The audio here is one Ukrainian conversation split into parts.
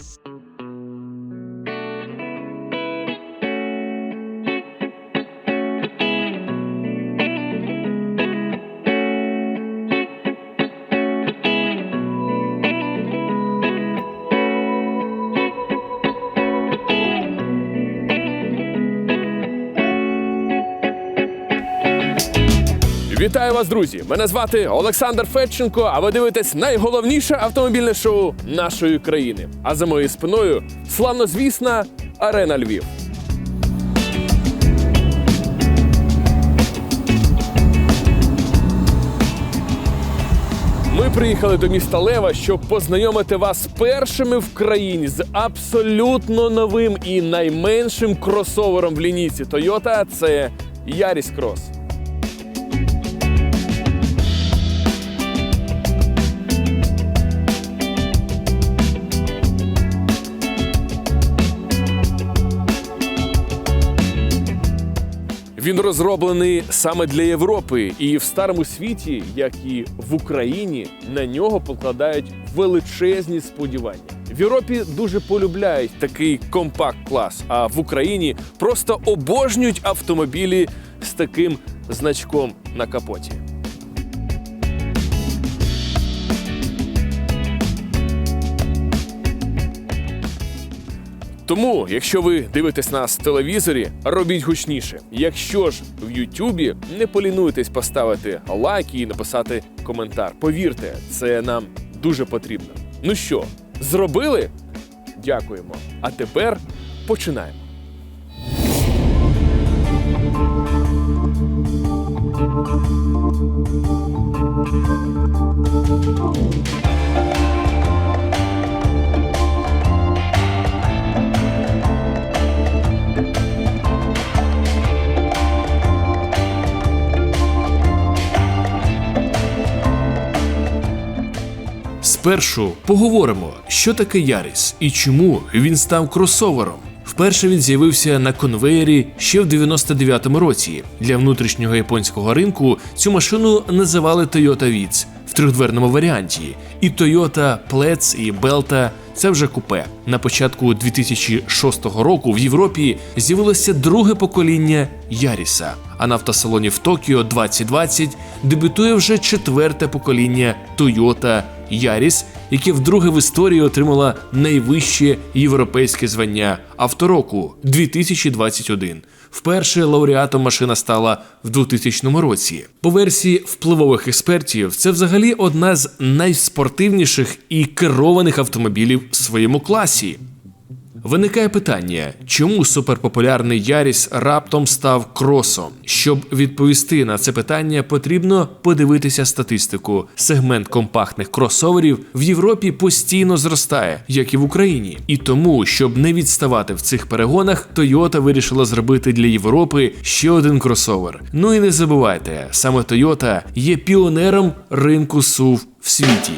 Podcast. Вітаю вас, друзі! Мене звати Олександр Федченко. А ви дивитесь найголовніше автомобільне шоу нашої країни. А за моєю спиною славнозвісна арена Львів. Ми приїхали до міста Лева, щоб познайомити вас першими в країні з абсолютно новим і найменшим кросовером в лінійці Toyota – це Yaris Cross. Він розроблений саме для Європи, і в старому світі, як і в Україні, на нього покладають величезні сподівання. В Європі дуже полюбляють такий компакт-клас, а в Україні просто обожнюють автомобілі з таким значком на капоті. Тому, якщо ви дивитесь нас в телевізорі, робіть гучніше. Якщо ж в Ютубі, не полінуйтесь поставити лайк і написати коментар. Повірте, це нам дуже потрібно. Ну що, зробили? Дякуємо. А тепер починаємо. Спершу поговоримо, що таке Яріс і чому він став кросовером. Вперше він з'явився на конвеєрі ще в 99-му році. Для внутрішнього японського ринку цю машину називали Toyota Vitz в трьохдверному варіанті, і Toyota Plex і Belta – це вже купе. На початку 2006 року в Європі з'явилося друге покоління Яріса, а на автосалоні в Токіо 2020 дебютує вже четверте покоління Toyota Яріс, яке вдруге в історії отримала найвище європейське звання автороку 2021. Вперше лауреатом машина стала в 2000 році. По версії впливових експертів, це взагалі одна з найспортивніших і керованих автомобілів в своєму класі. Виникає питання, чому суперпопулярний Яріс раптом став кросом? Щоб відповісти на це питання, потрібно подивитися статистику. Сегмент компактних кросоверів в Європі постійно зростає, як і в Україні. І тому, щоб не відставати в цих перегонах, Toyota вирішила зробити для Європи ще один кросовер. Ну і не забувайте, саме Toyota є піонером ринку SUV в світі.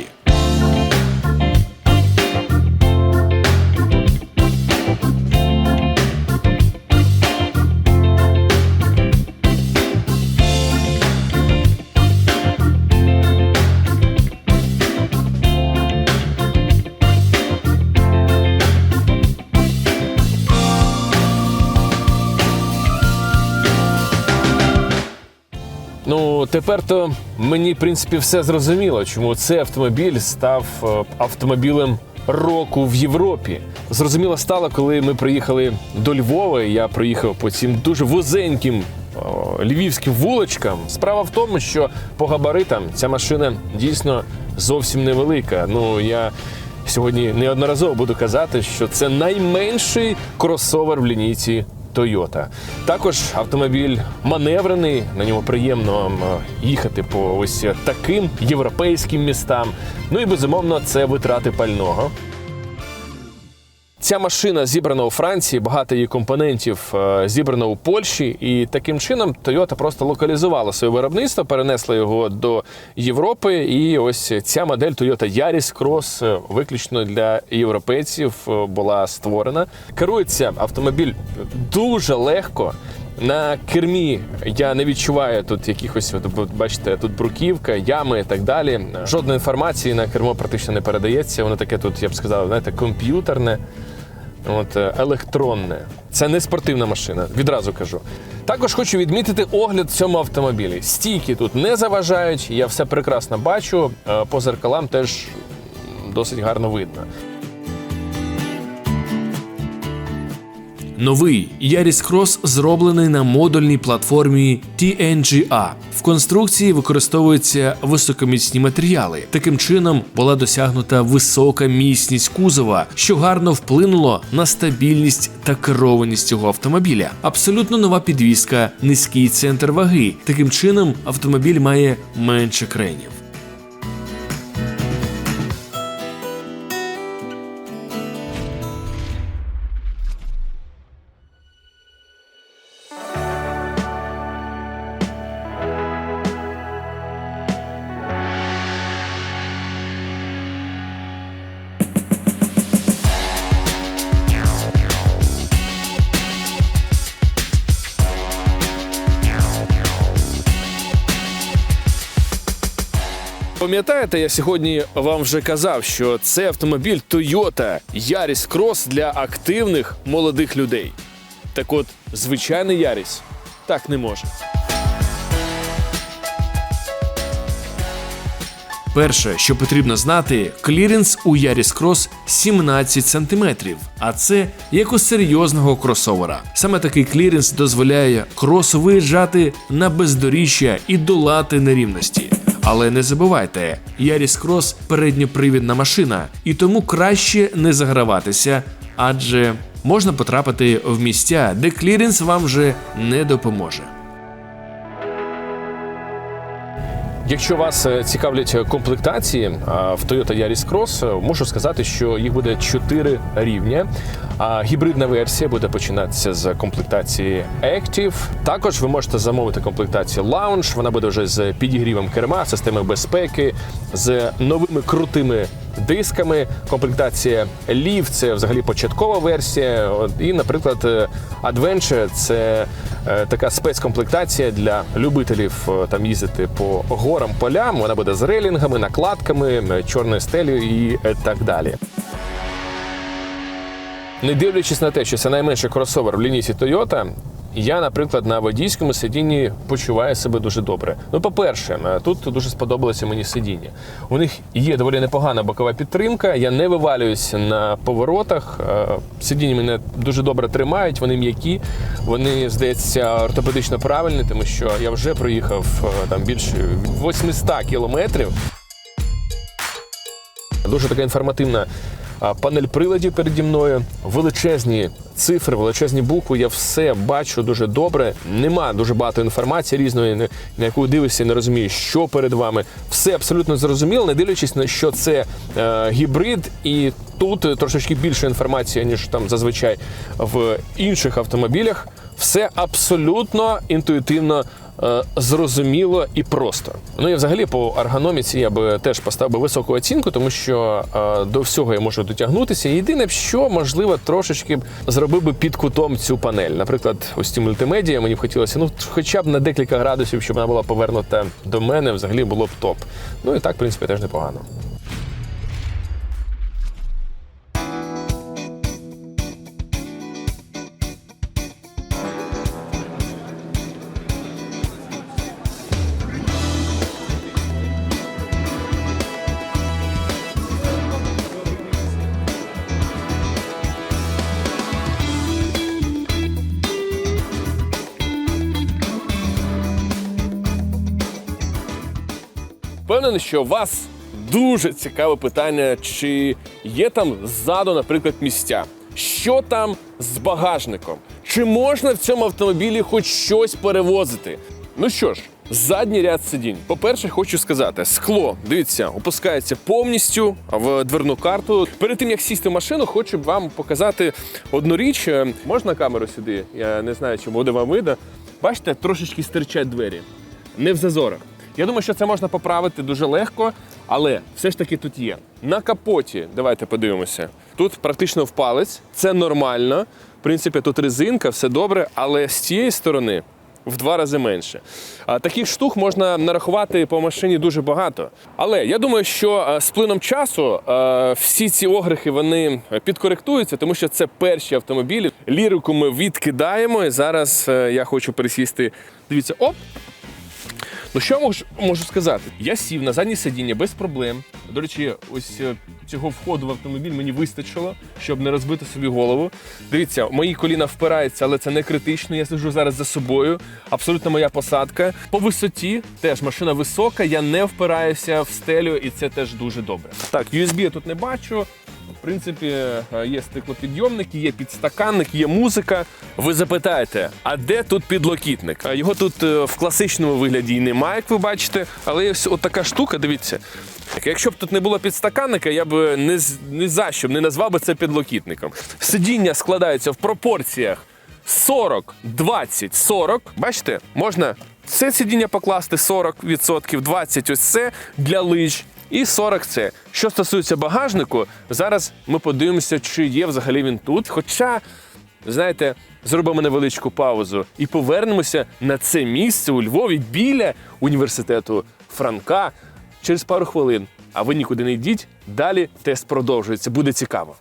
Тепер то мені, в принципі, все зрозуміло, чому цей автомобіль став е, автомобілем року в Європі. Зрозуміло стало, коли ми приїхали до Львова, і я проїхав по цим дуже вузеньким львівським вуличкам. Справа в тому, що по габаритам ця машина дійсно зовсім невелика. Ну, я сьогодні неодноразово буду казати, що це найменший кросовер в лінійці Toyota. Також автомобіль маневрений, на ньому приємно їхати по ось таким європейським містам. Ну і безумовно, це витрати пального. Ця машина зібрана у Франції, багато її компонентів е, зібрано у Польщі, і таким чином Toyota просто локалізувала своє виробництво, перенесла його до Європи. І ось ця модель Toyota Yaris Cross е, виключно для європейців е, була створена. Керується автомобіль дуже легко. На кермі я не відчуваю тут якихось, бачите, тут бруківка, ями і так далі. Жодної інформації на кермо практично не передається. Воно таке тут, я б сказав, знаєте, комп'ютерне, от, е, електронне. Це не спортивна машина, відразу кажу. Також хочу відмітити огляд цьому автомобілі. Стійки тут не заважають, я все прекрасно бачу. е, По зеркалам теж досить гарно видно. Новий Yaris Cross зроблений на модульній платформі TNGA. В конструкції використовуються високоміцні матеріали. Таким чином була досягнута висока міцність кузова, що гарно вплинуло на стабільність та керованість цього автомобіля. Абсолютно нова підвізка, низький центр ваги. Таким чином автомобіль має менше кренів. Пам'ятаєте, я сьогодні вам вже казав, що це автомобіль Toyota Yaris Cross для активних молодих людей. Так от, звичайний Yaris так не може. Перше, що потрібно знати, кліренс у Yaris Cross 17 см, а це як у серйозного кросовера. Саме такий кліренс дозволяє кросу виїжджати на бездоріжжя і долати нерівності. Але не забувайте, Яріс Крос – передньопривідна машина, і тому краще не заграватися, адже можна потрапити в місця, де кліренс вам вже не допоможе. Якщо вас е, цікавлять комплектації в Toyota Yaris Cross, е, можу сказати, що їх буде 4 рівня. А гібридна версія буде починатися з комплектації Active. Також ви можете замовити комплектацію Lounge. Вона буде вже з підігрівом керма, системою безпеки, з новими крутими дисками. Комплектація Leaf – це взагалі початкова версія. І, наприклад, е, Adventure – це е, така спецкомплектація для любителів е, там їздити по горам, полям. Вона буде з рейлінгами, накладками, чорною стелею і так далі. Не дивлячись на те, що це найменший кросовер в лінійці Toyota, я, наприклад, на водійському сидінні почуваю себе дуже добре. Ну, по-перше, е, тут дуже сподобалося мені сидіння. У них є доволі непогана бокова підтримка. Я не вивалююся на поворотах. Е, Сидіння мене дуже добре тримають, вони м'які, вони, здається, ортопедично правильні, тому що я вже проїхав е, там більше 800 кілометрів. Дуже така інформативна панель приладів переді мною, величезні цифри, величезні букви. Я все бачу дуже добре. Нема дуже багато інформації різної, на- яку дивишся, не розумієш, що перед вами. Все абсолютно зрозуміло, не дивлячись на що це е, гібрид, і тут е, трошечки більше інформації, ніж там зазвичай в інших автомобілях. Все абсолютно інтуїтивно зрозуміло і просто. Ну і взагалі по ергономіці я би теж поставив високу оцінку, тому що е, до всього я можу дотягнутися. Єдине, що можливо трошечки зробив би під кутом цю панель. Наприклад, ось ці мультимедіа мені б хотілося, ну хоча б на декілька градусів, щоб вона була повернута до мене, взагалі було б топ. Ну і так, в принципі, теж непогано. Впевнений, що вас дуже цікаве питання, чи є там ззаду, наприклад, місця. Що там з багажником? Чи можна в цьому автомобілі хоч щось перевозити? Ну що ж, задній ряд сидінь. По-перше, хочу сказати, скло, дивіться, опускається повністю в дверну карту. Перед тим як сісти в машину, хочу вам показати одну річ. Е, Можна камеру сюди? Я не знаю, чи буде вам видно. Бачите, трошечки стирчать двері. Не в зазорах. Я думаю, що це можна поправити дуже легко, але все ж таки тут є. На капоті, давайте подивимося. Тут практично в палець, це нормально. В принципі, тут резинка, все добре, але з цієї сторони в два рази менше. Таких штук можна нарахувати по машині дуже багато. Але я думаю, що з плином часу всі ці огрехи вони підкоректуються, тому що це перші автомобілі. Лірику ми відкидаємо. І зараз е, я хочу пересісти. Дивіться, оп! Ну що можу, можу сказати? Я сів на заднє сидіння без проблем. До речі, ось е, цього входу в автомобіль мені вистачило, щоб не розбити собі голову. Дивіться, мої коліна впираються, але це не критично. Я сиджу зараз за собою. Абсолютно моя посадка. По висоті теж машина висока, я не впираюся в стелю, і це теж дуже добре. Так, USB я тут не бачу. Принципі, е, є стеклопідйомники, є підстаканник, є музика. Ви запитаєте, а де тут підлокітник? А Його тут е, в класичному вигляді і немає, як ви бачите, але є ось така штука, дивіться. Якщо б тут не було підстаканника, я б не, не за що не назвав би це підлокітником. Сидіння складаються в пропорціях 40, 20, 40. Бачите, можна це сидіння покласти 40%, 20 ось це для лиж. І 40 це. Що стосується багажнику, зараз ми подивимося, чи є взагалі він тут. Хоча, знаєте, зробимо невеличку паузу і повернемося на це місце у Львові біля університету Франка через пару хвилин. А ви нікуди не йдіть. Далі тест продовжується. Буде цікаво.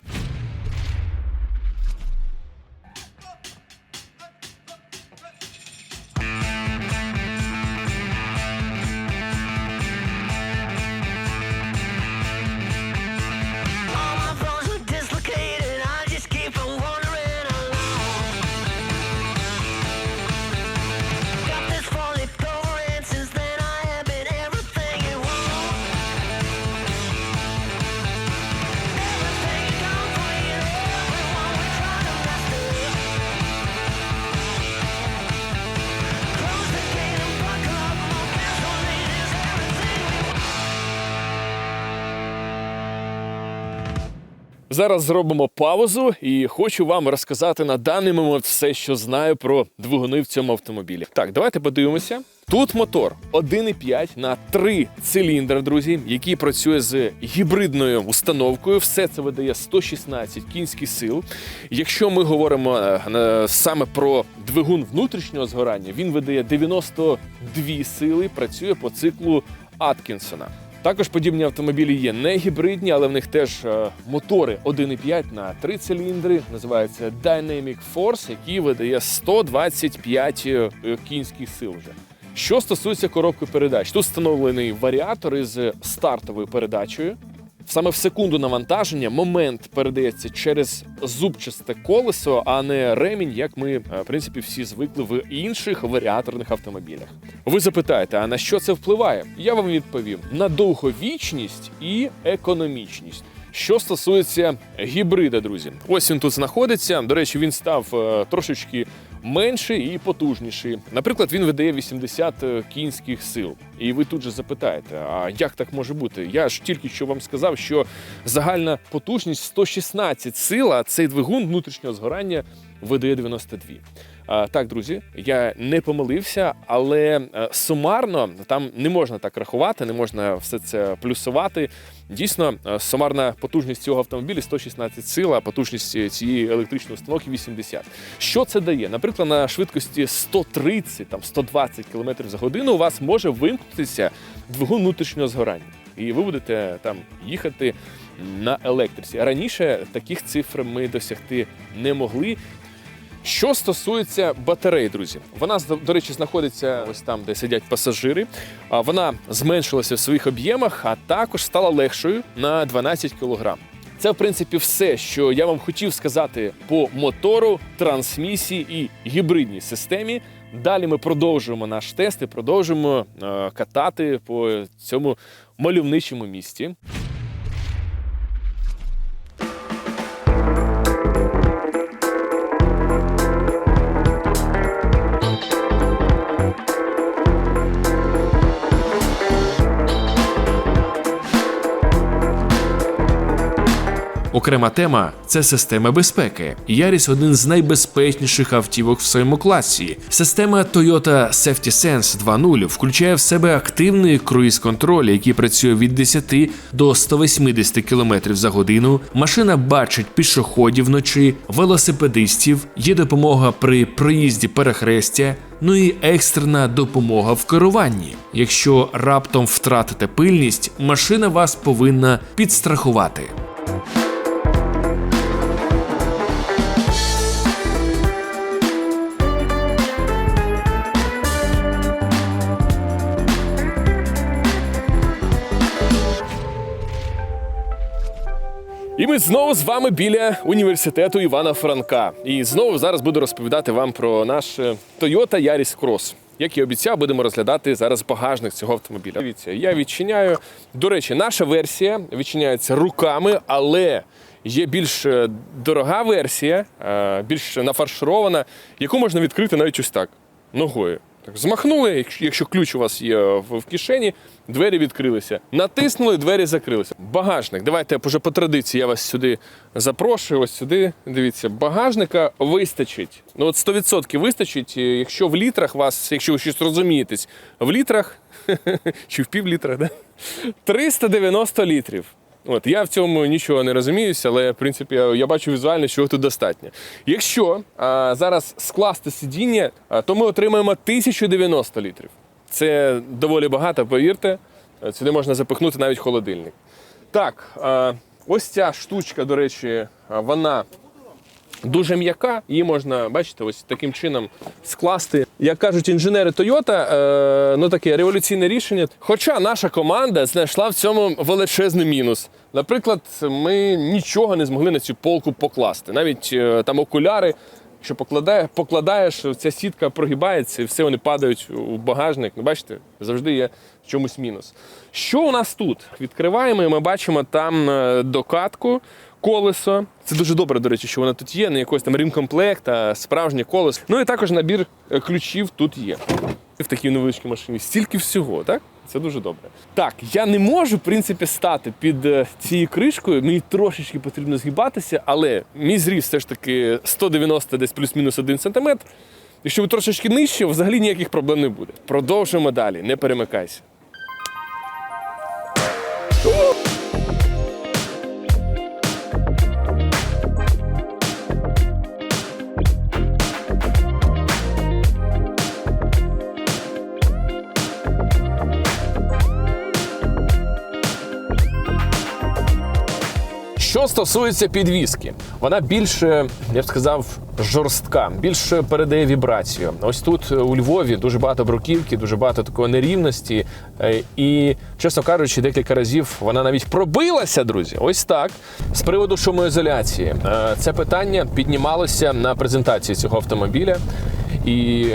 Зараз зробимо паузу і хочу вам розказати на даний момент все, що знаю про двигуни в цьому автомобілі. Так, давайте подивимося. Тут мотор 1,5 на 3 циліндри, друзі, який працює з гібридною установкою. Все це видає 116 кінських сил. Якщо ми говоримо е, саме про двигун внутрішнього згорання, він видає 92 сили, працює по циклу Аткінсона. Також подібні автомобілі є не гібридні, але в них теж е, мотори 1,5 на 3 циліндри. Називається Dynamic Force, який видає 125 е, кінських сил вже. Що стосується коробки передач, тут встановлений варіатор із стартовою передачею. Саме в секунду навантаження момент передається через зубчасте колесо, а не ремінь, як ми, е, в принципі, всі звикли в інших варіаторних автомобілях. Ви запитаєте, а на що це впливає? Я вам відповім: на довговічність і економічність. Що стосується гібрида, друзі, ось він тут знаходиться. До речі, він став е, трошечки менший і потужніший. Наприклад, він видає 80 кінських сил. І ви тут же запитаєте, а як так може бути? Я ж тільки що вам сказав, що загальна потужність 116 сил, а цей двигун внутрішнього згорання видає 92. А, так, друзі, я не помилився, але е, сумарно там не можна так рахувати, не можна все це плюсувати. Дійсно, е, сумарна потужність цього автомобіля 116 сил, а потужність цієї електричної установки 80. Що це дає? Наприклад, на швидкості 130, там 120 км за годину у вас може вимкнутися двигун внутрішнього згорання. І ви будете там їхати на електриці. Раніше таких цифр ми досягти не могли. Що стосується батарей, друзі, вона до речі знаходиться ось там, де сидять пасажири. А Вона зменшилася в своїх об'ємах, а також стала легшою на 12 кг. Це, в принципі, все, що я вам хотів сказати по мотору, трансмісії і гібридній системі. Далі ми продовжуємо наш тест і продовжуємо е, катати по цьому мальовничому місті. Окрема тема це система безпеки. Яріс один з найбезпечніших автівок в своєму класі. Система Toyota Safety Sense 2.0 включає в себе активний круїз-контроль, який працює від 10 до 180 км за годину. Машина бачить пішоходів вночі, велосипедистів, є допомога при проїзді перехрестя. Ну і екстрена допомога в керуванні. Якщо раптом втратите пильність, машина вас повинна підстрахувати. Ми знову з вами біля університету Івана Франка. І знову зараз буду розповідати вам про наш е, Toyota Yaris Cross. Як і обіцяв, будемо розглядати зараз багажник цього автомобіля. Дивіться, я відчиняю. До речі, наша версія відчиняється руками, але є більш е, дорога версія, е, більш нафарширована, яку можна відкрити навіть ось так, ногою. Так, змахнули, якщо- ключ у вас є в, кишені, двері відкрилися. Натиснули, двері закрилися. Багажник. Давайте вже по традиції я вас сюди запрошую. Ось сюди. Дивіться, багажника вистачить. Ну от 100% вистачить, е, якщо в літрах вас, якщо ви щось розумієтесь, в літрах чи в пів літра, да? 390 літрів. От я в цьому нічого не розуміюся, але в принципі я, бачу візуально, що тут достатньо. Якщо а, зараз скласти сидіння, а, то ми отримаємо 1090 літрів. Це доволі багато, повірте. Сюди можна запихнути навіть холодильник. Так, а, ось ця штучка, до речі, вона дуже м'яка, її можна, бачите, ось таким чином скласти. Як кажуть інженери Toyota, е, ну таке революційне рішення. Хоча наша команда знайшла в цьому величезний мінус. Наприклад, ми нічого не змогли на цю полку покласти. Навіть е, там окуляри. Якщо покладає, покладаєш, ця сітка прогибається і все вони падають у багажник. Ну, бачите, завжди є в чомусь мінус. Що у нас тут? Відкриваємо і ми бачимо там е, докатку, колесо. Це дуже добре, до речі, що воно тут є, не якось там рімкомплект, а справжнє колесо. Ну і також набір е, ключів тут є. В такій невеличкій машині стільки всього, так? Це дуже добре. Так, я не можу, в принципі, стати під е, цією кришкою. Мені трошечки потрібно згибатися, але мій зріст все ж таки 190 десь плюс-мінус 1 см. Якщо ви трошечки нижче, взагалі ніяких проблем не буде. Продовжуємо далі, не перемикайся. Стосується підвіски, вона більше, я б сказав, жорстка, більше передає вібрацію. Ось тут е, у Львові дуже багато бруківки, дуже багато такої нерівності. Е, І, чесно кажучи, декілька разів вона навіть пробилася, друзі. Ось так. З приводу шумоізоляції. Е, Це питання піднімалося на презентації цього автомобіля. І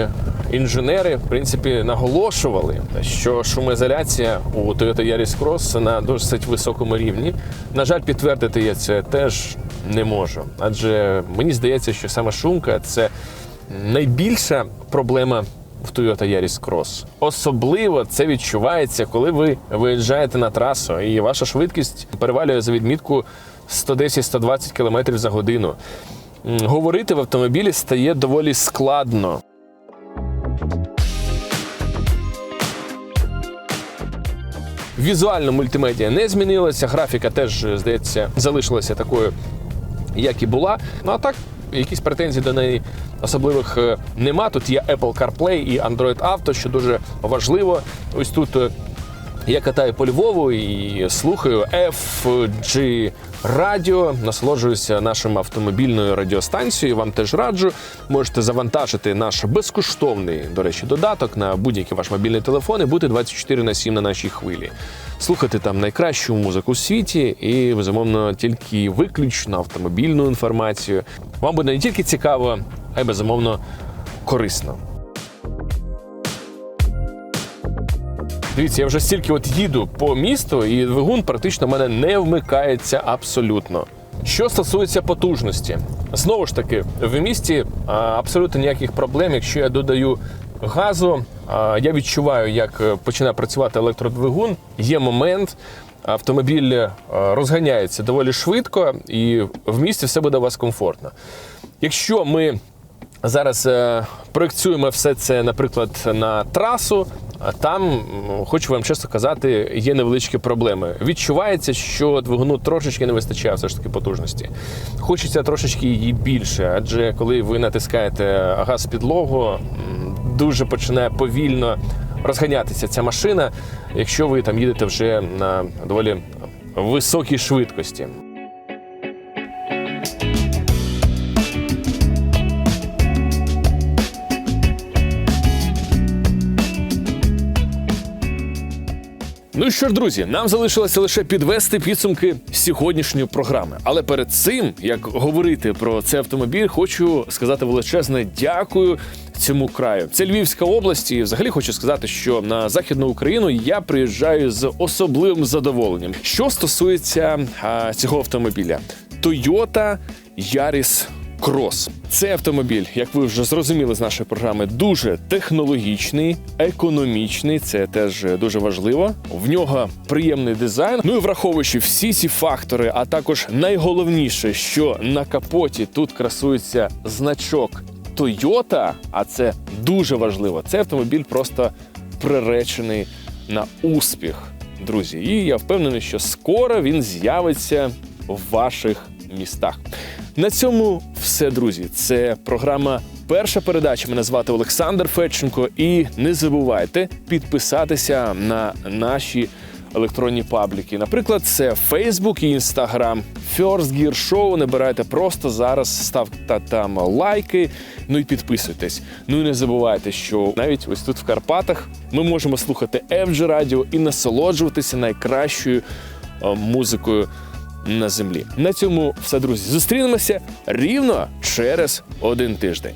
інженери, в принципі, наголошували, що шумоізоляція у Toyota Yaris Cross на досить високому рівні. На жаль, підтвердити я це теж не можу. Адже мені здається, що саме шумка це найбільша проблема в Toyota Yaris Cross. Особливо це відчувається, коли ви виїжджаєте на трасу і ваша швидкість перевалює за відмітку 110-120 км за годину. Говорити в автомобілі стає доволі складно. Візуально мультимедіа не змінилася, графіка теж, здається, залишилася такою, як і була. Ну а так, якісь претензій до неї особливих е, нема. Тут є Apple CarPlay і Android Auto, що дуже важливо. Ось тут е, я катаю по Львову і слухаю FG радіо, насолоджуюся нашою автомобільною радіостанцією. Вам теж раджу. Можете завантажити наш безкоштовний, до речі, додаток на будь-який ваш мобільний телефон і бути 24 на 7 на нашій хвилі. Слухати там найкращу музику у світі і, безумовно, тільки виключно автомобільну інформацію. Вам буде не тільки цікаво, а й безумовно корисно. Дивіться, я вже стільки от їду по місту, і двигун практично в мене не вмикається абсолютно. Що стосується потужності, знову ж таки, в місті абсолютно ніяких проблем. Якщо я додаю газу, я відчуваю, як е, починає працювати електродвигун. Є момент, автомобіль е, розганяється доволі швидко, і в місті все буде у вас комфортно. Якщо ми зараз е, проєкцюємо все це, наприклад, на трасу. Там, хочу вам чесно казати, є невеличкі проблеми. Відчувається, що двигуну трошечки не вистачає все ж таки потужності. Хочеться трошечки її більше, адже коли ви натискаєте газ підлогу, дуже починає повільно розганятися ця машина, якщо ви там їдете вже на доволі високій швидкості. Ну що ж, друзі, нам залишилося лише підвести підсумки сьогоднішньої програми. Але перед цим, як говорити про цей автомобіль, хочу сказати величезне дякую цьому краю. Це Львівська область, і взагалі хочу сказати, що на західну Україну я приїжджаю з особливим задоволенням. Що стосується а, цього автомобіля, Toyota Yaris Крос. Цей автомобіль, як ви вже зрозуміли з нашої програми, дуже технологічний, економічний. Це теж дуже важливо. В нього приємний дизайн. Ну і враховуючи всі ці фактори, а також найголовніше, що на капоті тут красується значок Toyota, а це дуже важливо. Цей автомобіль просто приречений на успіх, друзі. І я впевнений, що скоро він з'явиться в ваших містах. На цьому все, друзі. Це програма Перша передача. Мене звати Олександр Федченко. І не забувайте підписатися на наші електронні пабліки. Наприклад, це Facebook і Instagram. First Gear Show. Набирайте просто зараз, ставте там лайки, ну і підписуйтесь. Ну і не забувайте, що навіть ось тут в Карпатах ми можемо слухати FG Радіо і насолоджуватися найкращою е, музикою на землі. На цьому все, друзі. Зустрінемося рівно через один тиждень.